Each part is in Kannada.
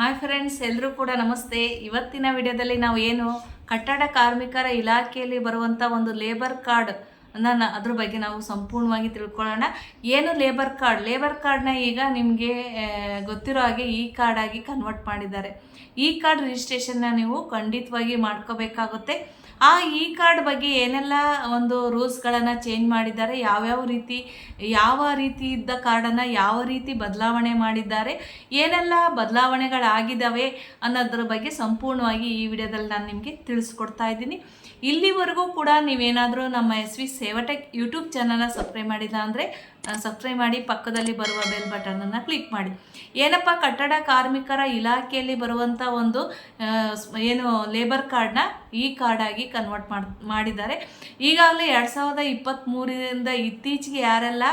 ಹಾಯ್ ಫ್ರೆಂಡ್ಸ್ ಎಲ್ಲರೂ ಕೂಡ ನಮಸ್ತೆ. ಇವತ್ತಿನ ವಿಡಿಯೋದಲ್ಲಿ ನಾವು ಏನು ಕಟ್ಟಡ ಕಾರ್ಮಿಕರ ಇಲಾಖೆಯಲ್ಲಿ ಬರುವಂಥ ಒಂದು ಲೇಬರ್ ಕಾರ್ಡ್ ನಾನು ಅದ್ರ ಬಗ್ಗೆ ನಾವು ಸಂಪೂರ್ಣವಾಗಿ ತಿಳ್ಕೊಳ್ಳೋಣ. ಏನು ಲೇಬರ್ ಕಾರ್ಡ್ ಲೇಬರ್ ಕಾರ್ಡ್ನ ಈಗ ನಿಮಗೆ ಗೊತ್ತಿರೋ ಹಾಗೆ ಈ ಕಾರ್ಡ್ ಆಗಿ ಕನ್ವರ್ಟ್ ಮಾಡಿದ್ದಾರೆ. ಈ ಕಾರ್ಡ್ ರಿಜಿಸ್ಟ್ರೇಷನ್ನ ನೀವು ಖಂಡಿತವಾಗಿ ಮಾಡ್ಕೋಬೇಕಾಗುತ್ತೆ. ಆ ಇ ಕಾರ್ಡ್ ಬಗ್ಗೆ ಏನೆಲ್ಲ ಒಂದು ರೂಲ್ಸ್ಗಳನ್ನು ಚೇಂಜ್ ಮಾಡಿದ್ದಾರೆ, ಯಾವ್ಯಾವ ರೀತಿ, ಯಾವ ರೀತಿ ಇದ್ದ ಕಾರ್ಡನ್ನು ಯಾವ ರೀತಿ ಬದಲಾವಣೆ ಮಾಡಿದ್ದಾರೆ, ಏನೆಲ್ಲ ಬದಲಾವಣೆಗಳಾಗಿದ್ದಾವೆ ಅನ್ನೋದ್ರ ಬಗ್ಗೆ ಸಂಪೂರ್ಣವಾಗಿ ಈ ವಿಡಿಯೋದಲ್ಲಿ ನಾನು ನಿಮಗೆ ತಿಳಿಸ್ಕೊಡ್ತಾ ಇದ್ದೀನಿ. ಇಲ್ಲಿವರೆಗೂ ಕೂಡ ನೀವೇನಾದರೂ ನಮ್ಮ ಎಸ್ ವಿ ಸೇವಟೆಕ್ ಯೂಟ್ಯೂಬ್ ಚಾನಲ್ನ ಸಬ್ಸ್ಕ್ರೈಬ್ ಮಾಡಿಲ್ಲ ಅಂದರೆ ಸಬ್ಸ್ಕ್ರೈಬ್ ಮಾಡಿ, ಪಕ್ಕದಲ್ಲಿ ಬರುವ ಬೆಲ್ ಬಟನನ್ನು ಕ್ಲಿಕ್ ಮಾಡಿ. ಏನಪ್ಪ, ಕಟ್ಟಡ ಕಾರ್ಮಿಕರ ಇಲಾಖೆಯಲ್ಲಿ ಬರುವಂಥ ಒಂದು ಏನು ಲೇಬರ್ ಕಾರ್ಡ್ನ ಈ ಕಾರ್ಡಾಗಿ ಕನ್ವರ್ಟ್ ಮಾಡಿ, ಮಾಡಿದ್ದಾರೆ. ಈಗಾಗಲೇ ಎರಡು ಸಾವಿರದ ಇಪ್ಪತ್ತ್ಮೂರರಿಂದ ಇತ್ತೀಚೆಗೆ ಯಾರೆಲ್ಲ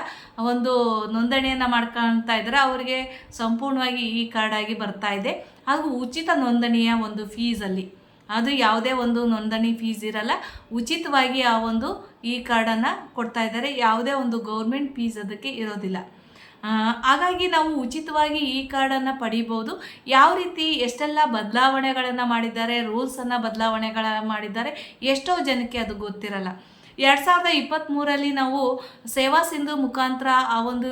ಒಂದು ನೋಂದಣಿಯನ್ನು ಮಾಡ್ಕೊಳ್ತಾ ಇದ್ದಾರೆ, ಅವರಿಗೆ ಸಂಪೂರ್ಣವಾಗಿ ಈ ಕಾರ್ಡಾಗಿ ಬರ್ತಾ ಇದೆ. ಹಾಗೂ ಉಚಿತ ನೋಂದಣಿಯ ಒಂದು ಫೀಸಲ್ಲಿ ಅದು ಯಾವುದೇ ಒಂದು ನೋಂದಣಿ ಫೀಸ್ ಇರಲ್ಲ. ಉಚಿತವಾಗಿ ಆ ಒಂದು ಈ ಕಾರ್ಡನ್ನು ಕೊಡ್ತಾ ಇದ್ದಾರೆ. ಯಾವುದೇ ಒಂದು ಗೌರ್ಮೆಂಟ್ ಫೀಸ್ ಅದಕ್ಕೆ ಇರೋದಿಲ್ಲ. ಹಾಗಾಗಿ ನಾವು ಉಚಿತವಾಗಿ ಈ ಕಾರ್ಡನ್ನು ಪಡಿಬೋದು. ಯಾವ ರೀತಿ ಎಷ್ಟೆಲ್ಲ ಬದಲಾವಣೆಗಳನ್ನು ಮಾಡಿದ್ದಾರೆ ರೂಲ್ಸನ್ನು ಬದಲಾವಣೆಗಳ ಮಾಡಿದ್ದಾರೆ, ಎಷ್ಟೋ ಜನಕ್ಕೆ ಅದು ಗೊತ್ತಿರಲ್ಲ. ಎರಡು ಸಾವಿರದ ಇಪ್ಪತ್ತ್ಮೂರಲ್ಲಿ ನಾವು ಸೇವಾ ಸಿಂಧು ಮುಖಾಂತರ ಆ ಒಂದು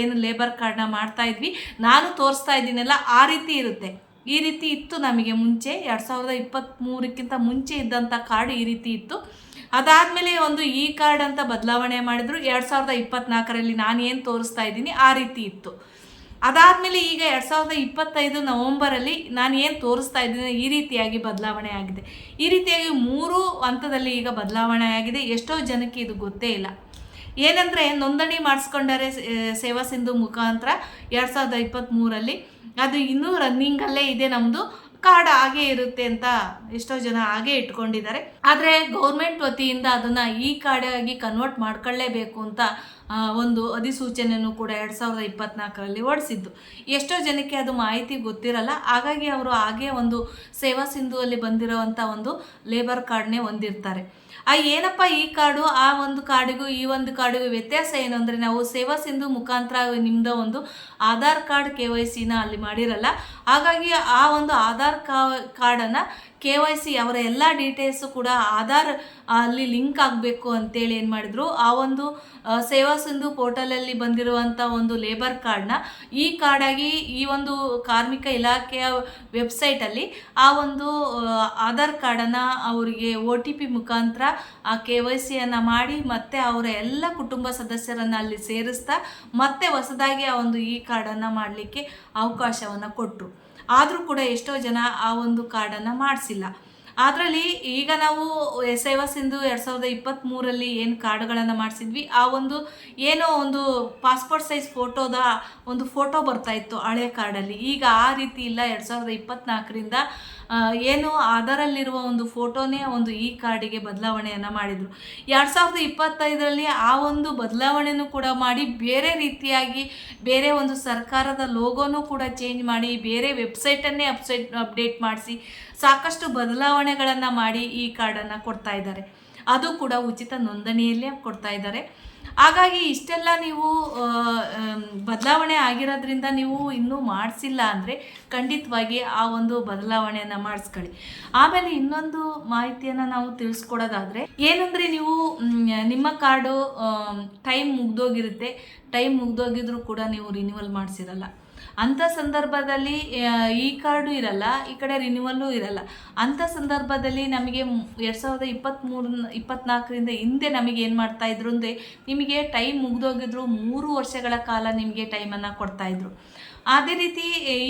ಏನು ಲೇಬರ್ ಕಾರ್ಡ್ನ ಮಾಡ್ತಾ ಇದ್ವಿ. ನಾನು ತೋರಿಸ್ತಾ ಇದ್ದೀನಲ್ಲ, ಆ ರೀತಿ ಇರುತ್ತೆ. ಈ ರೀತಿ ಇತ್ತು ನಮಗೆ ಮುಂಚೆ, ಎರಡು ಸಾವಿರದ ಇಪ್ಪತ್ತ್ಮೂರಕ್ಕಿಂತ ಮುಂಚೆ ಇದ್ದಂಥ ಕಾರ್ಡ್ ಈ ರೀತಿ ಇತ್ತು. ಅದಾದಮೇಲೆ ಒಂದು ಈ ಕಾರ್ಡ್ ಅಂತ ಬದಲಾವಣೆ ಮಾಡಿದ್ರು. ಎರಡು ಸಾವಿರದ ಇಪ್ಪತ್ತ್ನಾಲ್ಕರಲ್ಲಿ ನಾನು ಏನು ತೋರಿಸ್ತಾ ಇದ್ದೀನಿ, ಆ ರೀತಿ ಇತ್ತು. ಅದಾದಮೇಲೆ ಈಗ ಎರಡು ಸಾವಿರದ ಇಪ್ಪತ್ತೈದು ನವಂಬರಲ್ಲಿ ನಾನು ಏನು ತೋರಿಸ್ತಾ ಇದ್ದೀನಿ, ಈ ರೀತಿಯಾಗಿ ಬದಲಾವಣೆ ಆಗಿದೆ. ಈ ರೀತಿಯಾಗಿ ಮೂರು ಹಂತದಲ್ಲಿ ಈಗ ಬದಲಾವಣೆ ಆಗಿದೆ. ಎಷ್ಟೋ ಜನಕ್ಕೆ ಇದು ಗೊತ್ತೇ ಇಲ್ಲ. ಏನಂದರೆ ನೋಂದಣಿ ಮಾಡಿಸ್ಕೊಂಡರೆ ಸೇವಾ ಸಿಂಧು ಮುಖಾಂತರ ಎರಡು ಸಾವಿರದ ಇಪ್ಪತ್ತ್ಮೂರಲ್ಲಿ ಅದು ಇನ್ನೂ ರನ್ನಿಂಗಲ್ಲೇ ಇದೆ ನಮ್ಮದು ಕಾರ್ಡ್ ಹಾಗೆ ಇರುತ್ತೆ ಅಂತ ಎಷ್ಟೋ ಜನ ಹಾಗೆ ಇಟ್ಕೊಂಡಿದ್ದಾರೆ. ಆದರೆ ಗೌರ್ಮೆಂಟ್ ವತಿಯಿಂದ ಅದನ್ನು ಈ ಕಾರ್ಡ್ ಆಗಿ ಕನ್ವರ್ಟ್ ಮಾಡ್ಕೊಳ್ಳೇಬೇಕು ಅಂತ ಒಂದು ಅಧಿಸೂಚನೆಯನ್ನು ಕೂಡ ಎರಡು ಸಾವಿರದ ಇಪ್ಪತ್ನಾಲ್ಕರಲ್ಲಿ ಹೊರಡಿಸಿದ್ದು ಎಷ್ಟೋ ಜನಕ್ಕೆ ಅದು ಮಾಹಿತಿ ಗೊತ್ತಿರಲ್ಲ, ಹಾಗಾಗಿ ಅವರು ಹಾಗೇ ಒಂದು ಸೇವಾ ಸಿಂಧುವಲ್ಲಿ ಬಂದಿರೋವಂಥ ಒಂದು ಲೇಬರ್ ಕಾರ್ಡ್ನೇ ಹೊಂದಿರ್ತಾರೆ. ಆ, ಏನಪ್ಪ ಈ ಕಾರ್ಡು? ಆ ಒಂದು ಕಾರ್ಡಿಗೂ ಈ ಒಂದು ಕಾರ್ಡಿಗೂ ವ್ಯತ್ಯಾಸ ಏನು ಅಂದರೆ ನಾವು ಸೇವಾ ಸಿಂಧು ಮುಖಾಂತರ ನಿಮ್ಮದ ಒಂದು ಆಧಾರ್ ಕಾರ್ಡ್ ಕೆ ವೈ ಸಿನ ಅಲ್ಲಿ ಮಾಡಿರಲ್ಲ ಹಾಗಾಗಿ ಆ ಒಂದು ಆಧಾರ್ ಕಾರ್ಡನ್ನು ಕೆ ವೈ ಸಿ ಅವರ ಎಲ್ಲ ಡೀಟೇಲ್ಸು ಕೂಡ ಆಧಾರ್ ಅಲ್ಲಿ ಲಿಂಕ್ ಆಗಬೇಕು ಅಂತೇಳಿ ಏನು ಮಾಡಿದ್ರು. ಆ ಒಂದು ಸೇವಾ ಸಿಂಧು ಪೋರ್ಟಲಲ್ಲಿ ಬಂದಿರುವಂಥ ಒಂದು ಲೇಬರ್ ಕಾರ್ಡ್ನ ಈ ಕಾರ್ಡಾಗಿ ಈ ಒಂದು ಕಾರ್ಮಿಕ ಇಲಾಖೆಯ ವೆಬ್ಸೈಟಲ್ಲಿ ಆ ಒಂದು ಆಧಾರ್ ಕಾರ್ಡನ್ನು ಅವರಿಗೆ ಒ ಟಿ ಪಿ ಮುಖಾಂತರ ಆ ಕೆ ವೈ ಸಿಯನ್ನು ಮಾಡಿ ಮತ್ತೆ ಅವರ ಎಲ್ಲ ಕುಟುಂಬ ಸದಸ್ಯರನ್ನು ಅಲ್ಲಿ ಸೇರಿಸ್ತಾ ಮತ್ತೆ ಹೊಸದಾಗಿ ಆ ಒಂದು ಈ ಕಾರ್ಡನ್ನು ಮಾಡಲಿಕ್ಕೆ ಅವಕಾಶವನ್ನು ಕೊಟ್ಟರು ಆದರೂ ಕೂಡ ಎಷ್ಟೋ ಜನ ಆ ಒಂದು ಕಾರ್ಡನ್ನು ಮಾಡಿಸಿಲ್ಲ. ಅದರಲ್ಲಿ ಈಗ ನಾವು ಸೇವಾ ಸಿಂಧು ಎರಡು ಸಾವಿರದ ಇಪ್ಪತ್ತ್ಮೂರಲ್ಲಿ ಏನು ಕಾರ್ಡ್ಗಳನ್ನು ಮಾಡಿಸಿದ್ವಿ, ಆ ಒಂದು ಏನೋ ಒಂದು ಪಾಸ್ಪೋರ್ಟ್ ಸೈಜ್ ಫೋಟೋದ ಒಂದು ಫೋಟೋ ಬರ್ತಾ ಇತ್ತು ಹಳೆ ಕಾರ್ಡಲ್ಲಿ. ಈಗ ಆ ರೀತಿ ಇಲ್ಲ, ಎರಡು ಸಾವಿರದ ಇಪ್ಪತ್ತ್ನಾಲ್ಕರಿಂದ ಏನು ಅದರಲ್ಲಿರುವ ಒಂದು ಫೋಟೋನೇ ಒಂದು ಈ ಕಾರ್ಡಿಗೆ ಬದಲಾವಣೆಯನ್ನು ಮಾಡಿದರು. ಎರಡು ಸಾವಿರದ ಇಪ್ಪತ್ತೈದರಲ್ಲಿ ಆ ಒಂದು ಬದಲಾವಣೆನೂ ಕೂಡ ಮಾಡಿ, ಬೇರೆ ರೀತಿಯಾಗಿ ಬೇರೆ ಒಂದು ಸರ್ಕಾರದ ಲೋಗೋನೂ ಕೂಡ ಚೇಂಜ್ ಮಾಡಿ, ಬೇರೆ ವೆಬ್ಸೈಟನ್ನೇ ಅಪ್ಸೈಟ್ ಅಪ್ಡೇಟ್ ಮಾಡಿಸಿ, ಸಾಕಷ್ಟು ಬದಲಾವಣೆಗಳನ್ನು ಮಾಡಿ ಈ ಕಾರ್ಡನ್ನು ಕೊಡ್ತಾ ಇದ್ದಾರೆ. ಅದು ಕೂಡ ಉಚಿತ ನೋಂದಣಿಯಲ್ಲೇ ಕೊಡ್ತಾ ಇದ್ದಾರೆ. ಹಾಗಾಗಿ ಇಷ್ಟೆಲ್ಲ ನೀವು ಬದಲಾವಣೆ ಆಗಿರೋದ್ರಿಂದ ನೀವು ಇನ್ನೂ ಮಾಡಿಸಿಲ್ಲ ಅಂದರೆ ಖಂಡಿತವಾಗಿ ಆ ಒಂದು ಬದಲಾವಣೆಯನ್ನು ಮಾಡಿಸ್ಕೊಳ್ಳಿ. ಆಮೇಲೆ ಇನ್ನೊಂದು ಮಾಹಿತಿಯನ್ನು ನಾವು ತಿಳಿಸ್ಕೊಡೋದಾದರೆ, ಏನಂದರೆ ನೀವು ನಿಮ್ಮ ಕಾರ್ಡು ಟೈಮ್ ಮುಗ್ದೋಗಿರುತ್ತೆ. ಟೈಮ್ ಮುಗ್ದೋಗಿದ್ರೂ ಕೂಡ ನೀವು ರಿನ್ಯೂವಲ್ ಮಾಡಿಸಿರಲ್ಲ. ಅಂಥ ಸಂದರ್ಭದಲ್ಲಿ ಈ ಕಾರ್ಡು ಇರಲ್ಲ, ಈ ಕಡೆ ರಿನ್ಯೂವಲ್ಲು ಇರಲ್ಲ. ಅಂಥ ಸಂದರ್ಭದಲ್ಲಿ ನಮಗೆ ಎರಡು ಸಾವಿರದ ಇಪ್ಪತ್ತ್ಮೂರು ಇಪ್ಪತ್ನಾಲ್ಕರಿಂದ ಹಿಂದೆ ನಮಗೆ ಏನು ಮಾಡ್ತಾ ಇದ್ರು ಅಂದರೆ, ನಿಮಗೆ ಟೈಮ್ ಮುಗಿದೋಗಿದ್ರು, ಮೂರು ವರ್ಷಗಳ ಕಾಲ ನಿಮಗೆ ಟೈಮನ್ನು ಕೊಡ್ತಾಯಿದ್ರು ಅದೇ ರೀತಿ,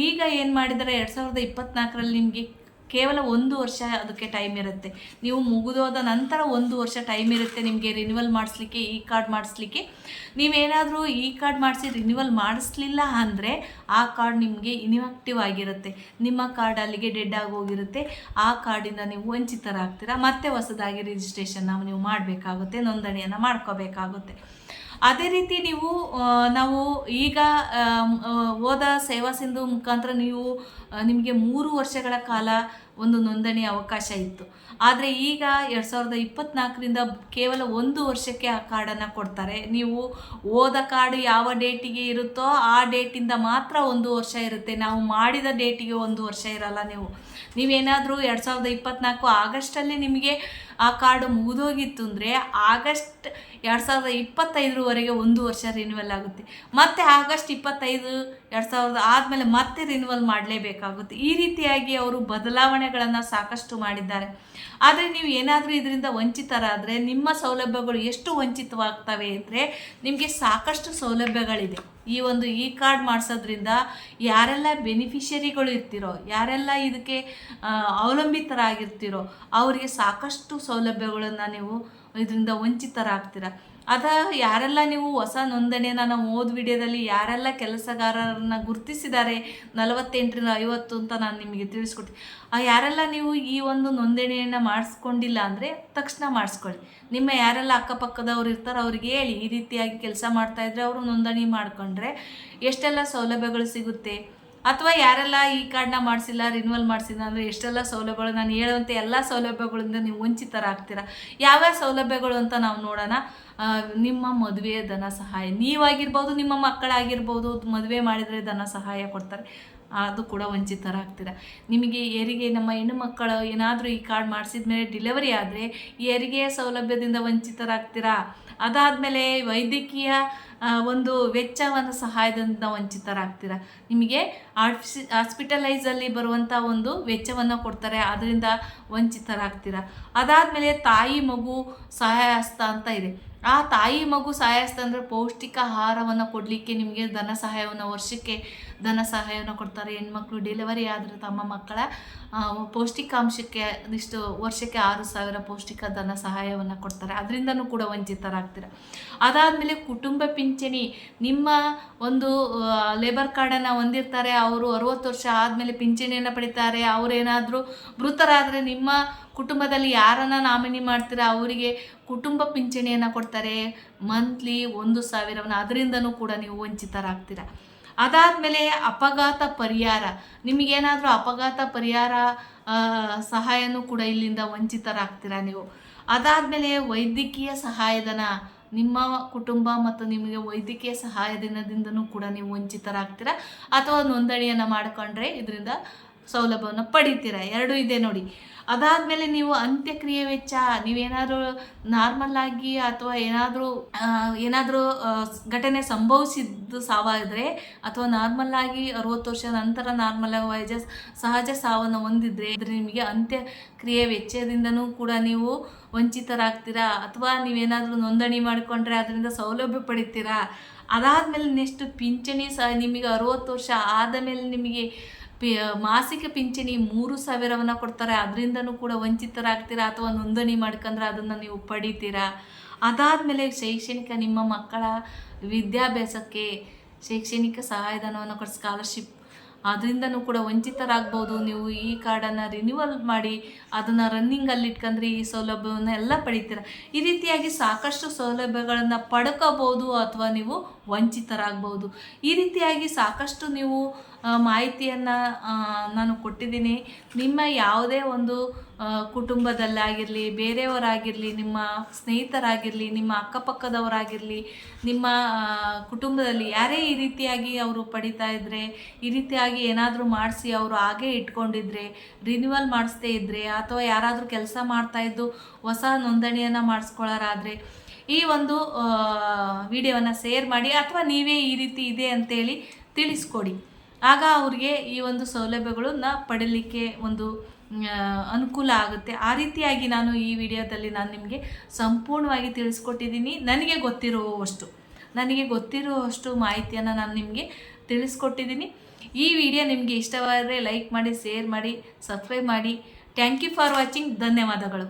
ಈಗ ಏನು ಮಾಡಿದರೆ, ಎರಡು ಸಾವಿರದ ಇಪ್ಪತ್ನಾಲ್ಕರಲ್ಲಿ ನಿಮಗೆ ಕೇವಲ ಒಂದು ವರ್ಷ ಅದಕ್ಕೆ ಟೈಮ್ ಇರುತ್ತೆ. ನೀವು ಮುಗಿದೋದ ನಂತರ ಒಂದು ವರ್ಷ ಟೈಮ್ ಇರುತ್ತೆ ನಿಮಗೆ ರಿನ್ಯೂವಲ್ ಮಾಡಿಸ್ಲಿಕ್ಕೆ, ಈ ಕಾರ್ಡ್ ಮಾಡಿಸ್ಲಿಕ್ಕೆ. ನೀವೇನಾದರೂ ಈ ಕಾರ್ಡ್ ಮಾಡಿಸಿ ರಿನ್ಯೂವಲ್ ಮಾಡಿಸ್ಲಿಲ್ಲ ಅಂದರೆ ಆ ಕಾರ್ಡ್ ನಿಮಗೆ ಇನ್ಆಕ್ಟಿವ್ ಆಗಿರುತ್ತೆ. ನಿಮ್ಮ ಕಾರ್ಡ್ ಅಲ್ಲಿಗೆ ಡೆಡ್ ಆಗೋಗಿರುತ್ತೆ. ಆ ಕಾರ್ಡಿಂದ ನೀವು ವಂಚಿತರಾಗ್ತೀರ. ಮತ್ತೆ ಹೊಸದಾಗಿ ರಿಜಿಸ್ಟ್ರೇಷನ್ನ ನೀವು ಮಾಡಬೇಕಾಗುತ್ತೆ, ನೋಂದಣಿಯನ್ನು ಮಾಡ್ಕೋಬೇಕಾಗುತ್ತೆ. ಅದೇ ರೀತಿ ನೀವು ನಾವು ಈಗ ಹೋದ ಸೇವಾ ಸಿಂಧು ಮುಖಾಂತರ ನೀವು ನಿಮಗೆ ಮೂರು ವರ್ಷಗಳ ಕಾಲ ಒಂದು ನೋಂದಣಿ ಅವಕಾಶ ಇತ್ತು. ಆದರೆ ಈಗ ಎರಡು ಸಾವಿರದ ಇಪ್ಪತ್ನಾಲ್ಕರಿಂದ ಕೇವಲ ಒಂದು ವರ್ಷಕ್ಕೆ ಆ ಕಾರ್ಡನ್ನು ಕೊಡ್ತಾರೆ. ನೀವು ಓದ ಕಾರ್ಡು ಯಾವ ಡೇಟಿಗೆ ಇರುತ್ತೋ ಆ ಡೇಟಿಂದ ಮಾತ್ರ ಒಂದು ವರ್ಷ ಇರುತ್ತೆ. ನಾವು ಮಾಡಿದ ಡೇಟಿಗೆ ಒಂದು ವರ್ಷ ಇರಲ್ಲ ನೀವು. ನೀವೇನಾದರೂ ಎರಡು ಸಾವಿರದ ಇಪ್ಪತ್ತ್ನಾಲ್ಕು ಆಗಸ್ಟಲ್ಲಿ ನಿಮಗೆ ಆ ಕಾರ್ಡು ಮುಗಿದೋಗಿತ್ತು ಅಂದರೆ ಆಗಸ್ಟ್ ಎರಡು ಸಾವಿರದ ಇಪ್ಪತ್ತೈದರವರೆಗೆ ಒಂದು ವರ್ಷ ರಿನ್ಯೂವಲ್ ಆಗುತ್ತೆ. ಮತ್ತೆ ಆಗಸ್ಟ್ ಇಪ್ಪತ್ತೈದು ಎರಡು ಸಾವಿರದ ಆದಮೇಲೆ ಮತ್ತೆ ರಿನ್ಯೂವಲ್ ಮಾಡಲೇಬೇಕಾಗುತ್ತೆ. ಈ ರೀತಿಯಾಗಿ ಅವರು ಬದಲಾವಣೆಗಳನ್ನು ಸಾಕಷ್ಟು ಮಾಡಿದ್ದಾರೆ. ಆದರೆ ನೀವು ಏನಾದರೂ ಇದರಿಂದ ವಂಚಿತರಾದರೆ, ನಿಮ್ಮ ಸೌಲಭ್ಯಗಳು ಎಷ್ಟು ವಂಚಿತವಾಗ್ತವೆ ಅಂದರೆ, ನಿಮಗೆ ಸಾಕಷ್ಟು ಸೌಲಭ್ಯಗಳಿದೆ. ಈ ಒಂದು ಇ ಕಾರ್ಡ್ ಮಾಡಿಸೋದ್ರಿಂದ ಯಾರೆಲ್ಲ ಬೆನಿಫಿಷರಿಗಳು ಇರ್ತಿರೋ, ಯಾರೆಲ್ಲ ಇದಕ್ಕೆ ಅವಲಂಬಿತರಾಗಿರ್ತಿರೋ, ಅವರಿಗೆ ಸಾಕಷ್ಟು ಸೌಲಭ್ಯಗಳನ್ನು ನೀವು ಇದರಿಂದ ವಂಚಿತರಾಗ್ತೀರ. ಅದ ಯಾರೆಲ್ಲ ನೀವು ಹೊಸ ನೋಂದಣಿಯನ್ನು ನಾವು ಓದ್ ವಿಡಿಯೋದಲ್ಲಿ ಯಾರೆಲ್ಲ ಕೆಲಸಗಾರರನ್ನ ಗುರುತಿಸಿದ್ದಾರೆ, ನಲವತ್ತೆಂಟರಿಂದ ಐವತ್ತು ಅಂತ ನಾನು ನಿಮಗೆ ತಿಳಿಸ್ಕೊಡ್ತೀನಿ. ಆ ಯಾರೆಲ್ಲ ನೀವು ಈ ಒಂದು ನೋಂದಣಿಯನ್ನು ಮಾಡಿಸ್ಕೊಂಡಿಲ್ಲ ಅಂದರೆ ತಕ್ಷಣ ಮಾಡಿಸ್ಕೊಳ್ಳಿ. ನಿಮ್ಮ ಯಾರೆಲ್ಲ ಅಕ್ಕಪಕ್ಕದವ್ರು ಇರ್ತಾರೋ ಅವ್ರಿಗೆ ಹೇಳಿ. ಈ ರೀತಿಯಾಗಿ ಕೆಲಸ ಮಾಡ್ತಾ ಇದ್ರೆ ಅವರು ನೋಂದಣಿ ಮಾಡಿಕೊಂಡ್ರೆ ಎಷ್ಟೆಲ್ಲ ಸೌಲಭ್ಯಗಳು ಸಿಗುತ್ತೆ? ಅಥವಾ ಯಾರೆಲ್ಲ ಈ ಕಾರ್ಡ್ನ ಮಾಡಿಸಿಲ್ಲ ರಿನ್ಯೂವಲ್ ಮಾಡಿಸಿಲ್ಲ ಅಂದರೆ ಎಷ್ಟೆಲ್ಲ ಸೌಲಭ್ಯಗಳು, ನಾನು ಹೇಳುವಂಥ ಎಲ್ಲ ಸೌಲಭ್ಯಗಳಿಂದ ನೀವು ವಂಚಿತರಾಗ್ತೀರಾ? ಯಾವ್ಯಾವ ಸೌಲಭ್ಯಗಳು ಅಂತ ನಾವು ನೋಡೋಣ. ನಿಮ್ಮ ಮದುವೆಯ ಧನ ಸಹಾಯ. ನೀವಾಗಿರ್ಬೋದು, ನಿಮ್ಮ ಮಕ್ಕಳಾಗಿರ್ಬೋದು, ಮದುವೆ ಮಾಡಿದರೆ ಧನ ಸಹಾಯ ಕೊಡ್ತಾರೆ. ಅದು ಕೂಡ ವಂಚಿತರಾಗ್ತೀರ ನಿಮಗೆ ಹೆರಿಗೆ ನಮ್ಮ ಹೆಣ್ಣು ಮಕ್ಕಳು ಏನಾದರೂ ಈ ಕಾರ್ಡ್ ಮಾಡಿಸಿದ ಮೇಲೆ ಡಿಲೆವರಿ ಆದರೆ ಈ ಹೆರಿಗೆ ಸೌಲಭ್ಯದಿಂದ ವಂಚಿತರಾಗ್ತೀರಾ? ಅದಾದಮೇಲೆ ವೈದ್ಯಕೀಯ ಒಂದು ವೆಚ್ಚವನ್ನು ಸಹಾಯದಿಂದ ವಂಚಿತರಾಗ್ತೀರ? ನಿಮಗೆ ಆರ್ಟಿಸಿ, ಹಾಸ್ಪಿಟಲೈಸಲ್ಲಿ ಬರುವಂಥ ಒಂದು ವೆಚ್ಚವನ್ನು ಕೊಡ್ತಾರೆ ಅದರಿಂದ ವಂಚಿತರಾಗ್ತೀರ? ಅದಾದಮೇಲೆ ತಾಯಿ ಮಗು ಸಹಾಯ ಹಸ್ತ ಅಂತ ಇದೆ. ಆ ತಾಯಿ ಮಗು ಸಾಯಿಸ್ತಂದ್ರೆ ಪೌಷ್ಟಿಕ ಆಹಾರವನ್ನು ಕೊಡಲಿಕ್ಕೆ ನಿಮಗೆ ಧನ ಸಹಾಯವನ್ನು, ವರ್ಷಕ್ಕೆ ಧನ ಸಹಾಯವನ್ನು ಕೊಡ್ತಾರೆ. ಹೆಣ್ಮಕ್ಳು ಡೆಲಿವರಿ ಆದರೆ ತಮ್ಮ ಮಕ್ಕಳ ಪೌಷ್ಟಿಕಾಂಶಕ್ಕೆ ಇಷ್ಟು ವರ್ಷಕ್ಕೆ ಆರು ಸಾವಿರ ಪೌಷ್ಟಿಕ ಧನ ಸಹಾಯವನ್ನು ಕೊಡ್ತಾರೆ. ಅದರಿಂದನೂ ಕೂಡ ವಂಚಿತರಾಗ್ತೀರ. ಅದಾದಮೇಲೆ ಕುಟುಂಬ ಪಿಂಚಣಿ, ನಿಮ್ಮ ಒಂದು ಲೇಬರ್ ಕಾರ್ಡನ್ನು ಹೊಂದಿರ್ತಾರೆ. ಅವರು ಅರುವತ್ತು ವರ್ಷ ಆದಮೇಲೆ ಪಿಂಚಣಿಯನ್ನು ಪಡಿತಾರೆ. ಅವರೇನಾದರೂ ಮೃತರಾದರೆ ನಿಮ್ಮ ಕುಟುಂಬದಲ್ಲಿ ಯಾರನ್ನ ನಾಮಿನಿ ಮಾಡ್ತೀರಾ? ಅವರಿಗೆ ಕುಟುಂಬ ಪಿಂಚಣಿಯನ್ನು ಕೊಡ್ತಾರೆ. ಮಂತ್ಲಿ ಒಂದು ಸಾವಿರವನ್ನು ಅದರಿಂದನೂ ಕೂಡ ನೀವು ವಂಚಿತರಾಗ್ತೀರ? ಅದಾದಮೇಲೆ ಅಪಘಾತ ಪರಿಹಾರ. ನಿಮಗೇನಾದರೂ ಅಪಘಾತ ಪರಿಹಾರ ಸಹಾಯನೂ ಕೂಡ ಇಲ್ಲಿಂದ ವಂಚಿತರಾಗ್ತೀರಾ ನೀವು? ಅದಾದಮೇಲೆ ವೈದ್ಯಕೀಯ ಸಹಾಯಧನ. ನಿಮ್ಮ ಕುಟುಂಬ ಮತ್ತು ನಿಮಗೆ ವೈದ್ಯಕೀಯ ಸಹಾಯಧನದಿಂದನೂ ಕೂಡ ನೀವು ವಂಚಿತರಾಗ್ತೀರಾ? ಅಥವಾ ನೋಂದಣಿಯನ್ನು ಮಾಡಿಕೊಂಡ್ರೆ ಇದರಿಂದ ಸೌಲಭ್ಯವನ್ನು ಪಡಿತೀರಾ? ಎರಡೂ ಇದೆ ನೋಡಿ. ಅದಾದಮೇಲೆ ನೀವು ಅಂತ್ಯಕ್ರಿಯೆ ವೆಚ್ಚ, ನೀವೇನಾದರೂ ನಾರ್ಮಲ್ ಆಗಿ ಅಥವಾ ಏನಾದರೂ ಏನಾದರೂ ಘಟನೆ ಸಂಭವಿಸಿದ್ದು ಸಾವಾದರೆ ಅಥವಾ ನಾರ್ಮಲ್ ಆಗಿ ಅರುವತ್ತು ವರ್ಷ ನಂತರ ನಾರ್ಮಲ್ ವೈಜ ಸಹಜ ಸಾವನ್ನು ಹೊಂದಿದ್ರೆ ನಿಮಗೆ ಅಂತ್ಯಕ್ರಿಯೆ ವೆಚ್ಚದಿಂದನೂ ಕೂಡ ನೀವು ವಂಚಿತರಾಗ್ತೀರಾ? ಅಥವಾ ನೀವೇನಾದರೂ ನೋಂದಣಿ ಮಾಡಿಕೊಂಡ್ರೆ ಅದರಿಂದ ಸೌಲಭ್ಯ ಪಡಿತೀರಾ? ಅದಾದಮೇಲೆ ನೆಕ್ಸ್ಟ್ ಪಿಂಚಣಿ ಸಹ ನಿಮಗೆ ಅರುವತ್ತು ವರ್ಷ ಆದ ಮೇಲೆ ನಿಮಗೆ ಪಿ ಮಾಸಿಕ ಪಿಂಚಣಿ ಮೂರು ಸಾವಿರವನ್ನು ಕೊಡ್ತಾರೆ. ಅದರಿಂದನೂ ಕೂಡ ವಂಚಿತರಾಗ್ತೀರಾ ಅಥವಾ ನೋಂದಣಿ ಮಾಡ್ಕೊಂಡ್ರೆ ಅದನ್ನು ನೀವು ಪಡಿತೀರಾ? ಅದಾದಮೇಲೆ ಶೈಕ್ಷಣಿಕ ನಿಮ್ಮ ಮಕ್ಕಳ ವಿದ್ಯಾಭ್ಯಾಸಕ್ಕೆ ಶೈಕ್ಷಣಿಕ ಸಹಾಯಧನವನ್ನು ಕೊಟ್ಟು ಸ್ಕಾಲರ್ಶಿಪ್ ಅದರಿಂದನೂ ಕೂಡ ವಂಚಿತರಾಗ್ಬೋದು. ನೀವು ಈ ಕಾರ್ಡನ್ನು ರಿನ್ಯೂವಲ್ ಮಾಡಿ ಅದನ್ನು ರನ್ನಿಂಗಲ್ಲಿ ಇಟ್ಕೊಂಡ್ರೆ ಈ ಸೌಲಭ್ಯವನ್ನು ಎಲ್ಲ ಪಡಿತೀರ? ಈ ರೀತಿಯಾಗಿ ಸಾಕಷ್ಟು ಸೌಲಭ್ಯಗಳನ್ನು ಪಡ್ಕೋಬೋದು ಅಥವಾ ನೀವು ವಂಚಿತರಾಗ್ಬೋದು. ಈ ರೀತಿಯಾಗಿ ಸಾಕಷ್ಟು ನೀವು ಮಾಹಿತಿಯನ್ನು ನಾನು ಕೊಟ್ಟಿದ್ದೀನಿ. ನಿಮ್ಮ ಯಾವುದೇ ಒಂದು ಕುಟುಂಬದಲ್ಲಾಗಿರಲಿ, ಬೇರೆಯವರಾಗಿರಲಿ, ನಿಮ್ಮ ಸ್ನೇಹಿತರಾಗಿರಲಿ, ನಿಮ್ಮ ಅಕ್ಕಪಕ್ಕದವರಾಗಿರಲಿ, ನಿಮ್ಮ ಕುಟುಂಬದಲ್ಲಿ ಯಾರೇ ಈ ರೀತಿಯಾಗಿ ಅವರು ಪಡಿತಾ ಇದ್ದರೆ ಈ ರೀತಿಯಾಗಿ ಏನಾದರೂ ಮಾಡಿಸಿ ಅವರು ಹಾಗೇ ಇಟ್ಕೊಂಡಿದ್ರೆ ರಿನ್ಯೂವಲ್ ಮಾಡಿಸ್ದೇ ಇದ್ದರೆ ಅಥವಾ ಯಾರಾದರೂ ಕೆಲಸ ಮಾಡ್ತಾ ಇದ್ದು ಹೊಸ ನೋಂದಣಿಯನ್ನು ಮಾಡಿಸ್ಕೊಳ್ಳೋರಾದರೆ, ಈ ಒಂದು ವಿಡಿಯೋವನ್ನು ಶೇರ್ ಮಾಡಿ ಅಥವಾ ನೀವೇ ಈ ರೀತಿ ಇದೆ ಅಂತೇಳಿ ತಿಳಿಸ್ಕೊಡಿ. ಆಗ ಅವ್ರಿಗೆ ಈ ಒಂದು ಸೌಲಭ್ಯಗಳನ್ನ ಪಡೀಲಿಕ್ಕೆ ಒಂದು ಅನುಕೂಲ ಆಗುತ್ತೆ. ಆ ರೀತಿಯಾಗಿ ನಾನು ಈ ವಿಡಿಯೋದಲ್ಲಿ ನಾನು ನಿಮಗೆ ಸಂಪೂರ್ಣವಾಗಿ ತಿಳಿಸ್ಕೊಟ್ಟಿದ್ದೀನಿ. ನನಗೆ ಗೊತ್ತಿರುವಷ್ಟು ನನಗೆ ಗೊತ್ತಿರುವಷ್ಟು ಮಾಹಿತಿಯನ್ನು ನಾನು ನಿಮಗೆ ತಿಳಿಸ್ಕೊಟ್ಟಿದ್ದೀನಿ. ಈ ವಿಡಿಯೋ ನಿಮಗೆ ಇಷ್ಟವಾದರೆ ಲೈಕ್ ಮಾಡಿ, ಶೇರ್ ಮಾಡಿ, ಸಬ್ಸ್ಕ್ರೈಬ್ ಮಾಡಿ. ಥ್ಯಾಂಕ್ ಯು ಫಾರ್ ವಾಚಿಂಗ್ ಧನ್ಯವಾದಗಳು.